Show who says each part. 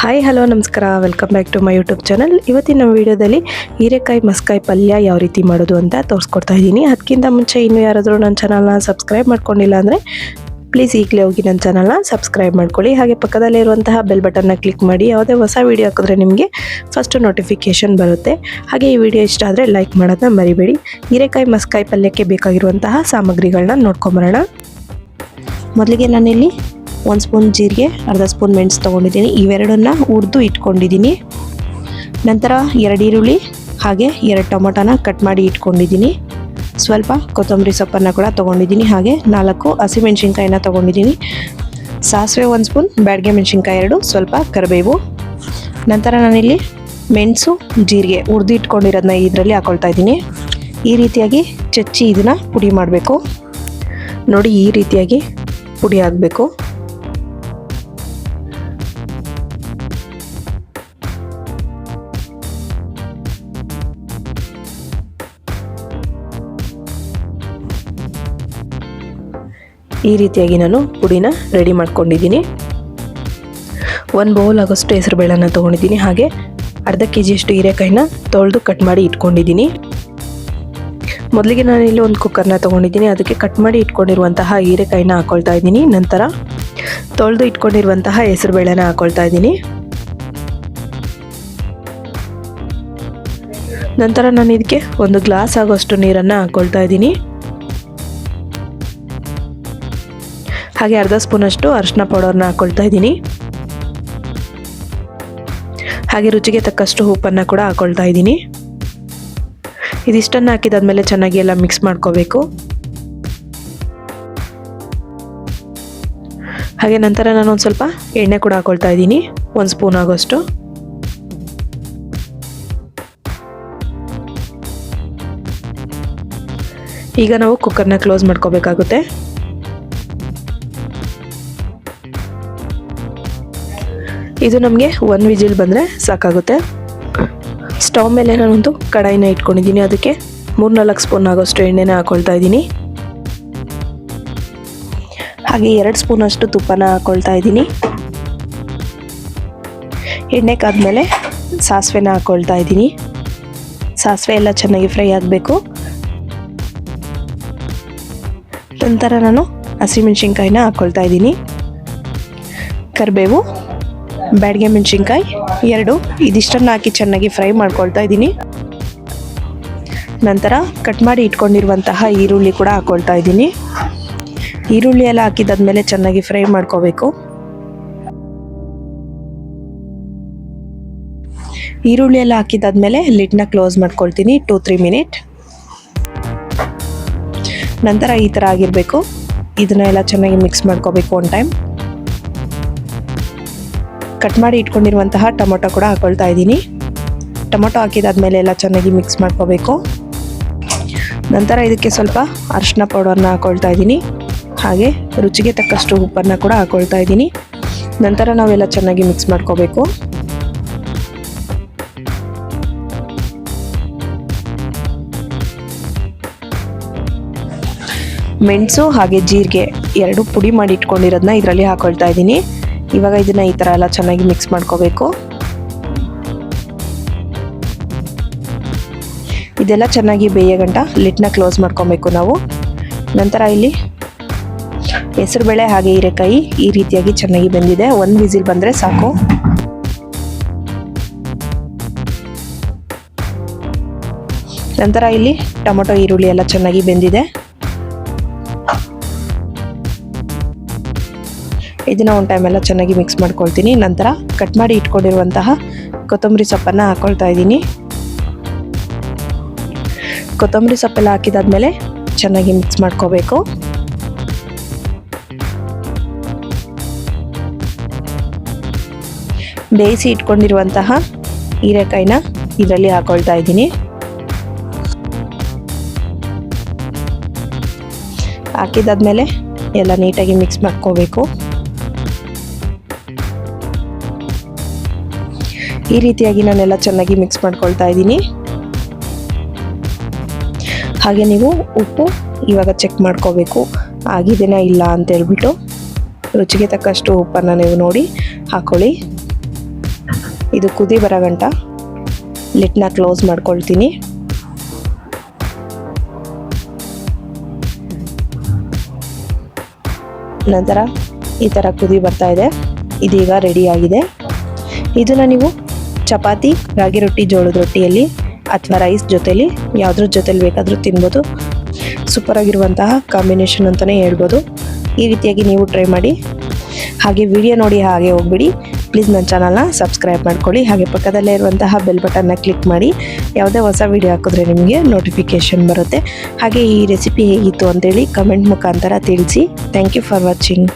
Speaker 1: Hi hello ನಮಸ್ಕಾರ. Welcome back to my YouTube channel ಇವತ್ತಿನ ವಿಡಿಯೋದಲ್ಲಿ ಹೀರೆಕಾಯಿ, ಮಸ್ಕಾಯಿ ಪಲ್ಯ ಯಾವ ರೀತಿ ಮಾಡೋದು ಅಂತ ತೋರಿಸ್ಕೊಡ್ತಾ ಇದ್ದೀನಿ. ಅದಕ್ಕಿಂತ ಮುಂಚೆ ಇನ್ನೂ ಯಾರಾದರೂ ನನ್ನ ಚಾನಲ್ನ ಸಬ್ಸ್ಕ್ರೈಬ್ ಮಾಡ್ಕೊಂಡಿಲ್ಲ ಅಂದರೆ ಪ್ಲೀಸ್ ಈಗಲೇ ಹೋಗಿ ನನ್ನ ಚಾನಲ್ನ ಸಬ್ಸ್ಕ್ರೈಬ್ ಮಾಡ್ಕೊಳ್ಳಿ. ಹಾಗೆ ಪಕ್ಕದಲ್ಲೇ ಇರುವಂತಹ ಬೆಲ್ ಬಟನ್ನ ಕ್ಲಿಕ್ ಮಾಡಿ. ಯಾವುದೇ ಹೊಸ ವಿಡಿಯೋ ಹಾಕಿದ್ರೆ ನಿಮಗೆ ಫಸ್ಟ್ ನೋಟಿಫಿಕೇಷನ್ ಬರುತ್ತೆ. ಹಾಗೆ ಈ ವಿಡಿಯೋ ಇಷ್ಟ ಆದರೆ ಲೈಕ್ ಮಾಡೋದನ್ನ ಮರಿಬೇಡಿ. ಹೀರೆಕಾಯಿ, ಮಸ್ಕಾಯಿ ಪಲ್ಯಕ್ಕೆ ಬೇಕಾಗಿರುವಂತಹ ಸಾಮಗ್ರಿಗಳನ್ನ ನೋಡ್ಕೊಂಬರೋಣ. ಮೊದಲಿಗೆ ನಾನಿಲ್ಲಿ ಒಂದು ಸ್ಪೂನ್ ಜೀರಿಗೆ, ಅರ್ಧ ಸ್ಪೂನ್ ಮೆಣಸು ತೊಗೊಂಡಿದ್ದೀನಿ. ಇವೆರಡನ್ನು ಹುರಿದು ಇಟ್ಕೊಂಡಿದ್ದೀನಿ. ನಂತರ ಎರಡು ಈರುಳ್ಳಿ, ಹಾಗೆ ಎರಡು ಟೊಮೊಟೊನ ಕಟ್ ಮಾಡಿ ಇಟ್ಕೊಂಡಿದ್ದೀನಿ. ಸ್ವಲ್ಪ ಕೊತ್ತಂಬರಿ ಸೊಪ್ಪನ್ನು ಕೂಡ ತೊಗೊಂಡಿದ್ದೀನಿ. ಹಾಗೆ ನಾಲ್ಕು ಹಸಿಮೆಣ್ಸಿನ್ಕಾಯಿನ ತೊಗೊಂಡಿದ್ದೀನಿ. ಸಾಸಿವೆ ಒಂದು ಸ್ಪೂನ್, ಬ್ಯಾಡ್ಗೆ ಮೆಣಸಿನ್ಕಾಯಿ ಎರಡು, ಸ್ವಲ್ಪ ಕರಿಬೇವು. ನಂತರ ನಾನಿಲ್ಲಿ ಮೆಣಸು, ಜೀರಿಗೆ ಹುರಿದು ಇಟ್ಕೊಂಡಿರೋದನ್ನ ಇದರಲ್ಲಿ ಹಾಕೊಳ್ತಾ ಇದ್ದೀನಿ. ಈ ರೀತಿಯಾಗಿ ಚಚ್ಚಿ ಇದನ್ನು ಪುಡಿ ಮಾಡಬೇಕು. ನೋಡಿ ಈ ರೀತಿಯಾಗಿ ಪುಡಿ ಆಗಬೇಕು. ಈ ರೀತಿಯಾಗಿ ನಾನು ಪುಡಿನ ರೆಡಿ ಮಾಡ್ಕೊಂಡಿದ್ದೀನಿ. ಒಂದು ಬೌಲ್ ಆಗೋಷ್ಟು ಹೆಸರು ಬೇಳೆನ ತೊಗೊಂಡಿದ್ದೀನಿ. ಹಾಗೆ ಅರ್ಧ ಕೆ ಜಿಯಷ್ಟು ಹೀರೆಕಾಯಿನ ತೊಳೆದು ಕಟ್ ಮಾಡಿ ಇಟ್ಕೊಂಡಿದ್ದೀನಿ. ಮೊದಲಿಗೆ ನಾನು ಇಲ್ಲಿ ಒಂದು ಕುಕ್ಕರ್ನ ತೊಗೊಂಡಿದ್ದೀನಿ. ಅದಕ್ಕೆ ಕಟ್ ಮಾಡಿ ಇಟ್ಕೊಂಡಿರುವಂತಹ ಹೀರೆಕಾಯಿನ ಹಾಕೊಳ್ತಾ ಇದ್ದೀನಿ. ನಂತರ ತೊಳೆದು ಇಟ್ಕೊಂಡಿರುವಂತಹ ಹೆಸರು ಬೇಳೆನ ಹಾಕೊಳ್ತಾ ಇದ್ದೀನಿ. ನಂತರ ನಾನು ಇದಕ್ಕೆ ಒಂದು ಗ್ಲಾಸ್ ಆಗೋಷ್ಟು ನೀರನ್ನು ಹಾಕ್ಕೊಳ್ತಾ ಇದ್ದೀನಿ. ಹಾಗೆ ಅರ್ಧ ಸ್ಪೂನಷ್ಟು ಅರಿಶಿನ ಪೌಡರ್ನ ಹಾಕ್ಕೊಳ್ತಾ ಇದ್ದೀನಿ. ಹಾಗೆ ರುಚಿಗೆ ತಕ್ಕಷ್ಟು ಉಪ್ಪನ್ನು ಕೂಡ ಹಾಕ್ಕೊಳ್ತಾ ಇದ್ದೀನಿ. ಇದಿಷ್ಟನ್ನು ಹಾಕಿದಾದ್ಮೇಲೆ ಚೆನ್ನಾಗಿ ಎಲ್ಲ ಮಿಕ್ಸ್ ಮಾಡ್ಕೋಬೇಕು. ಹಾಗೆ ನಂತರ ನಾನು ಒಂದು ಸ್ವಲ್ಪ ಎಣ್ಣೆ ಕೂಡ ಹಾಕೊಳ್ತಾ ಇದ್ದೀನಿ, ಒಂದು ಸ್ಪೂನ್ ಆಗೋಷ್ಟು. ಈಗ ನಾವು ಕುಕ್ಕರ್ನ ಕ್ಲೋಸ್ ಮಾಡ್ಕೋಬೇಕಾಗುತ್ತೆ. ಇದು ನಮಗೆ ಒನ್ ವಿಜಿಲ್ ಬಂದರೆ ಸಾಕಾಗುತ್ತೆ. ಸ್ಟವ್ ಮೇಲೆ ನಾನೊಂದು ಕಡಾಯಿನ ಇಟ್ಕೊಂಡಿದ್ದೀನಿ. ಅದಕ್ಕೆ ಮೂರ್ನಾಲ್ಕು ಸ್ಪೂನ್ ಆಗೋಷ್ಟು ಎಣ್ಣೆನ ಹಾಕೊಳ್ತಾ ಇದ್ದೀನಿ. ಹಾಗೆ ಎರಡು ಸ್ಪೂನ್ ಅಷ್ಟು ತುಪ್ಪನ ಹಾಕೊಳ್ತಾ ಇದ್ದೀನಿ. ಎಣ್ಣೆ ಕಾದ್ಮೇಲೆ ಸಾಸಿವೆನ ಹಾಕೊಳ್ತಾ ಇದ್ದೀನಿ. ಸಾಸಿವೆ ಎಲ್ಲ ಚೆನ್ನಾಗಿ ಫ್ರೈ ಆಗಬೇಕು. ನಂತರ ನಾನು ಹಸಿಮೆಣ್ಸಿನ್ಕಾಯಿನ ಹಾಕ್ಕೊಳ್ತಾ ಇದ್ದೀನಿ. ಕರಿಬೇವು ಬ್ಯಾಡ್ಗೆ ಮೆಣಸಿನ್ಕಾಯಿ, ಎರಡು. ಇದಿಷ್ಟನ್ನು ಹಾಕಿ ಚೆನ್ನಾಗಿ ಫ್ರೈ ಮಾಡ್ಕೊಳ್ತಾ ಇದ್ದೀನಿ. ನಂತರ ಕಟ್ ಮಾಡಿ ಇಟ್ಕೊಂಡಿರುವಂತಹ ಈರುಳ್ಳಿ ಕೂಡ ಹಾಕ್ಕೊಳ್ತಾ ಇದ್ದೀನಿ. ಈರುಳ್ಳಿ ಎಲ್ಲ ಹಾಕಿದ್ದಾದ್ಮೇಲೆ ಚೆನ್ನಾಗಿ ಫ್ರೈ ಮಾಡ್ಕೋಬೇಕು. ಈರುಳ್ಳಿ ಎಲ್ಲ ಹಾಕಿದ್ದಾದ್ಮೇಲೆ ಲಿಡ್ನ ಕ್ಲೋಸ್ ಮಾಡ್ಕೊಳ್ತೀನಿ ಟೂ ತ್ರೀ ಮಿನಿಟ್. ನಂತರ ಈ ಥರ ಆಗಿರಬೇಕು. ಇದನ್ನ ಎಲ್ಲ ಚೆನ್ನಾಗಿ ಮಿಕ್ಸ್ ಮಾಡ್ಕೋಬೇಕು ಒನ್ ಟೈಮ್. ಕಟ್ ಮಾಡಿ ಇಟ್ಕೊಂಡಿರುವಂತಹ ಟೊಮೊಟೊ ಕೂಡ ಹಾಕೊಳ್ತಾ ಇದ್ದೀನಿ. ಟೊಮೊಟೊ ಹಾಕಿದಾದ್ಮೇಲೆ ಎಲ್ಲ ಚೆನ್ನಾಗಿ ಮಿಕ್ಸ್ ಮಾಡ್ಕೋಬೇಕು. ನಂತರ ಇದಕ್ಕೆ ಸ್ವಲ್ಪ ಅರಿಶಿನ ಪೌಡರ್ನ ಹಾಕೊಳ್ತಾ ಇದ್ದೀನಿ. ಹಾಗೆ ರುಚಿಗೆ ತಕ್ಕಷ್ಟು ಉಪ್ಪನ್ನು ಕೂಡ ಹಾಕೊಳ್ತಾ ಇದ್ದೀನಿ. ನಂತರ ನಾವೆಲ್ಲ ಚೆನ್ನಾಗಿ ಮಿಕ್ಸ್ ಮಾಡ್ಕೋಬೇಕು. ಮೆಣಸು ಹಾಗೆ ಜೀರಿಗೆ ಎರಡು ಪುಡಿ ಮಾಡಿ ಇಟ್ಕೊಂಡಿರೋದನ್ನ ಇದರಲ್ಲಿ ಹಾಕೊಳ್ತಾ ಇದ್ದೀನಿ. ಇವಾಗ ಇದನ್ನ ಈ ಥರ ಎಲ್ಲ ಚೆನ್ನಾಗಿ ಮಿಕ್ಸ್ ಮಾಡ್ಕೋಬೇಕು. ಇದೆಲ್ಲ ಚೆನ್ನಾಗಿ ಬೇಯಗಂಟ ಲಿಟ್ನ ಕ್ಲೋಸ್ ಮಾಡ್ಕೊಬೇಕು ನಾವು. ನಂತರ ಇಲ್ಲಿ ಹೆಸರುಬೇಳೆ ಹಾಗೆ ಹೀರೆಕಾಯಿ ಈ ರೀತಿಯಾಗಿ ಚೆನ್ನಾಗಿ ಬೆಂದಿದೆ. ಒಂದು ವಿಸಿಲ್ ಬಂದರೆ ಸಾಕು. ನಂತರ ಇಲ್ಲಿ ಟೊಮೊಟೊ ಈರುಳ್ಳಿ ಎಲ್ಲ ಚೆನ್ನಾಗಿ ಬೆಂದಿದೆ. ಇದನ್ನ ಒಂದು ಟೈಮೆಲ್ಲ ಚೆನ್ನಾಗಿ ಮಿಕ್ಸ್ ಮಾಡ್ಕೊಳ್ತೀನಿ. ನಂತರ ಕಟ್ ಮಾಡಿ ಇಟ್ಕೊಂಡಿರುವಂತಹ ಕೊತ್ತಂಬರಿ ಸೊಪ್ಪನ್ನು ಹಾಕ್ಕೊಳ್ತಾ ಇದ್ದೀನಿ. ಕೊತ್ತಂಬರಿ ಸೊಪ್ಪೆಲ್ಲ ಹಾಕಿದಾದ್ಮೇಲೆ ಚೆನ್ನಾಗಿ ಮಿಕ್ಸ್ ಮಾಡ್ಕೋಬೇಕು. ಬೇಯಿಸಿ ಇಟ್ಕೊಂಡಿರುವಂತಹ ಹೀರೆಕಾಯಿನ ಇದರಲ್ಲಿ ಹಾಕೊಳ್ತಾ ಇದ್ದೀನಿ. ಹಾಕಿದಾದ್ಮೇಲೆ ಎಲ್ಲ ನೀಟಾಗಿ ಮಿಕ್ಸ್ ಮಾಡ್ಕೋಬೇಕು. ಈ ರೀತಿಯಾಗಿ ನಾನೆಲ್ಲ ಚೆನ್ನಾಗಿ ಮಿಕ್ಸ್ ಮಾಡ್ಕೊಳ್ತಾ ಇದ್ದೀನಿ. ಹಾಗೆ ನೀವು ಉಪ್ಪು ಇವಾಗ ಚೆಕ್ ಮಾಡ್ಕೋಬೇಕು. ಆಗಿದೆನಾ ಇಲ್ಲ ಅಂತ ಹೇಳ್ಬಿಟ್ಟು ರುಚಿಗೆ ತಕ್ಕಷ್ಟು ಉಪ್ಪನ್ನು ನೀವು ನೋಡಿ ಹಾಕೊಳ್ಳಿ. ಇದು ಕುದಿ ಬರೋ ಗಂಟ. ಲಿಟ್ನ ಕ್ಲೋಸ್ ಮಾಡ್ಕೊಳ್ತೀನಿ. ನಂತರ ಈ ಥರ ಕುದಿ ಬರ್ತಾ ಇದೆ. ಇದೀಗ ರೆಡಿ ಆಗಿದೆ. ಇದನ್ನು ನೀವು ಚಪಾತಿ, ರಾಗಿ ರೊಟ್ಟಿ, ಜೋಳದ ರೊಟ್ಟಿಯಲ್ಲಿ ಅಥವಾ ರೈಸ್ ಜೊತೆಲಿ ಯಾವುದ್ರ ಜೊತೆಲಿ ಬೇಕಾದರೂ ತಿನ್ಬೋದು. ಸೂಪರ್ ಆಗಿರುವಂತಹ ಕಾಂಬಿನೇಷನ್ ಅಂತಲೇ ಹೇಳ್ಬೋದು. ಈ ರೀತಿಯಾಗಿ ನೀವು ಟ್ರೈ ಮಾಡಿ. ಹಾಗೆ ವಿಡಿಯೋ ನೋಡಿ ಹಾಗೆ ಹೋಗ್ಬಿಡಿ. ಪ್ಲೀಸ್ ನನ್ನ ಚಾನಲ್ನ ಸಬ್ಸ್ಕ್ರೈಬ್ ಮಾಡ್ಕೊಳ್ಳಿ. ಹಾಗೆ ಪಕ್ಕದಲ್ಲೇ ಇರುವಂತಹ ಬೆಲ್ ಬಟನ್ನ ಕ್ಲಿಕ್ ಮಾಡಿ. ಯಾವುದೇ ಹೊಸ ವಿಡಿಯೋ ಹಾಕಿದ್ರೆ ನಿಮಗೆ ನೋಟಿಫಿಕೇಷನ್ ಬರುತ್ತೆ. ಹಾಗೆ ಈ ರೆಸಿಪಿ ಹೇಗಿತ್ತು ಅಂತೇಳಿ ಕಮೆಂಟ್ ಮುಖಾಂತರ ತಿಳಿಸಿ. Thank you for watching